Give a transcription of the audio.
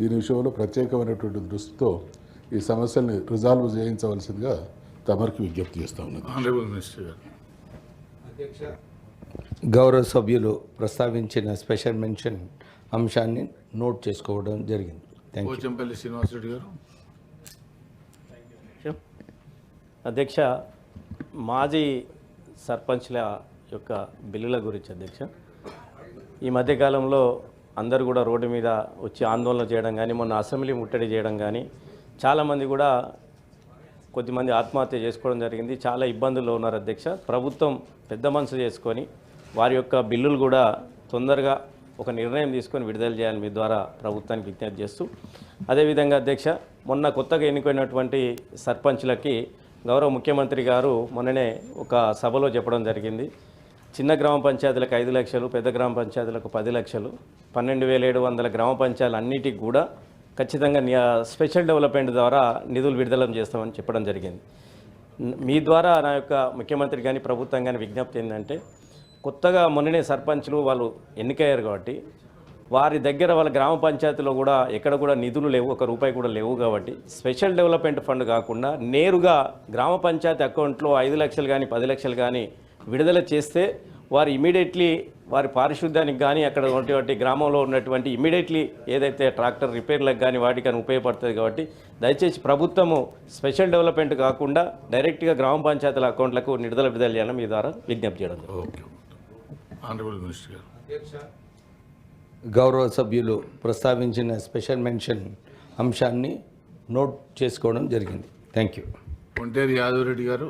దీని విషయంలో ప్రత్యేకమైనటువంటి దృష్టితో ఈ సమస్యల్ని రిజాల్వ్ చేయించవలసిందిగా తమరికి విజ్ఞప్తి చేస్తా ఉన్నది గౌరవ సభ్యులు ప్రస్తావించిన స్పెషల్ మెన్షన్ అంశాన్ని నోట్ చేసుకోవడం జరిగింది. పోచంపల్లి శ్రీనివాసరెడ్డి గారు. అధ్యక్ష మాజీ సర్పంచ్ల యొక్క బిల్లుల గురించి అధ్యక్ష. ఈ మధ్యకాలంలో అందరూ కూడా రోడ్డు మీద వచ్చి ఆందోళన చేయడం కానీ మొన్న అసెంబ్లీ ముట్టడి చేయడం కానీ చాలామంది కూడా కొద్దిమంది ఆత్మహత్య చేసుకోవడం జరిగింది. చాలా ఇబ్బందుల్లో ఉన్నారు అధ్యక్ష. ప్రభుత్వం పెద్ద మనసు చేసుకొని వారి యొక్క బిల్లులు కూడా తొందరగా ఒక నిర్ణయం తీసుకొని విడుదల చేయాలని మీ ద్వారా ప్రభుత్వానికి విజ్ఞప్తి చేస్తూ అదేవిధంగా అధ్యక్ష మొన్న కొత్తగా ఎన్నికైనటువంటి సర్పంచ్లకి గౌరవ ముఖ్యమంత్రి గారు మొన్ననే ఒక సభలో చెప్పడం జరిగింది. చిన్న గ్రామ పంచాయతీలకు ఐదు లక్షలు పెద్ద గ్రామ పంచాయతీలకు పది లక్షలు పన్నెండు వేల ఏడు వందల గ్రామ పంచాయతీలు అన్నిటికి కూడా ఖచ్చితంగా స్పెషల్ డెవలప్మెంట్ ద్వారా నిధులు విడుదల చేస్తామని చెప్పడం జరిగింది. మీ ద్వారా నా యొక్క ముఖ్యమంత్రి కానీ ప్రభుత్వం కానీ విజ్ఞప్తి ఏంటంటే కొత్తగా మొన్ననే సర్పంచ్లు వాళ్ళు ఎన్నికయ్యారు కాబట్టి వారి దగ్గర వాళ్ళ గ్రామ పంచాయతీలో కూడా ఎక్కడ కూడా నిధులు లేవు ఒక రూపాయి కూడా లేవు కాబట్టి స్పెషల్ డెవలప్మెంట్ ఫండ్ కాకుండా నేరుగా గ్రామ పంచాయతీ అకౌంట్లో ఐదు లక్షలు కానీ పది లక్షలు కానీ విడుదల చేస్తే వారు ఇమీడియట్లీ వారి పారిశుద్ధ్యానికి కానీ అక్కడ ఉన్నటువంటి గ్రామంలో ఉన్నటువంటి ఇమీడియట్లీ ఏదైతే ట్రాక్టర్ రిపేర్లకు కానీ వాటికి కానీ ఉపయోగపడుతుంది కాబట్టి దయచేసి ప్రభుత్వము స్పెషల్ డెవలప్మెంట్ కాకుండా డైరెక్ట్గా గ్రామ పంచాయతీల అకౌంట్లకు నిడుదల విడుదల చేయాలని మీ ద్వారా విజ్ఞప్తి చేయడం గౌరవ సభ్యులు ప్రస్తావించిన స్పెషల్ మెన్షన్ అంశాన్ని నోట్ చేసుకోవడం జరిగింది. థ్యాంక్ యూ ఒంటేరు యాదవ్ రెడ్డి గారు